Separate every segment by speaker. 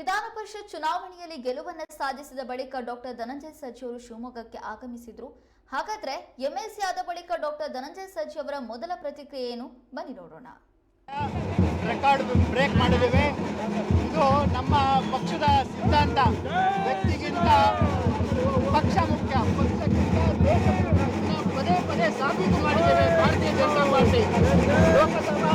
Speaker 1: ವಿಧಾನ ಪರಿಷತ್ ಚುನಾವಣೆಯಲ್ಲಿ ಗೆಲುವನ್ನ ಸಾಧಿಸಿದ ಬಳಿಕ ಡಾಕ್ಟರ್ ಧನಂಜಯ ಸಜ್ಜಿ ಅವರು ಶಿವಮೊಗ್ಗಕ್ಕೆ ಆಗಮಿಸಿದ್ರು. ಹಾಗಾದ್ರೆ ಎಂಎಲ್ಸಿ ಆದ ಬಳಿಕ ಡಾಕ್ಟರ್ ಧನಂಜಯ ಸಜ್ಜಿ ಅವರ ಮೊದಲ ಪ್ರತಿಕ್ರಿಯೆ ಏನು? ಬನ್ನಿ ನೋಡೋಣ.
Speaker 2: ರೆಕಾರ್ಡ್ ಬ್ರೇಕ್ ಮಾಡಿದ್ದೇವೆ. ಇದು ನಮ್ಮ ಪಕ್ಷದ ಸಿದ್ಧಾಂತ. ವ್ಯಕ್ತಿಗಿಂತ ಪಕ್ಷ ಮುಖ್ಯ ಪಕ್ಷಕ್ಕಿಂತ ಪದೇ ಪದೇ ಸಾಬೀತು ಮಾಡಿದ್ದೇವೆ. ಭಾರತೀಯ ಜನತಾ ಪಾರ್ಟಿ. ಲೋಕಸಭಾ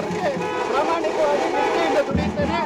Speaker 2: ಅವರಿಗೆ ಪ್ರಾಮಾಣಿಕವಾಗಿ ದೃಷ್ಟಿಯಿಂದ ದುಡಿಯುತ್ತೇನೆ.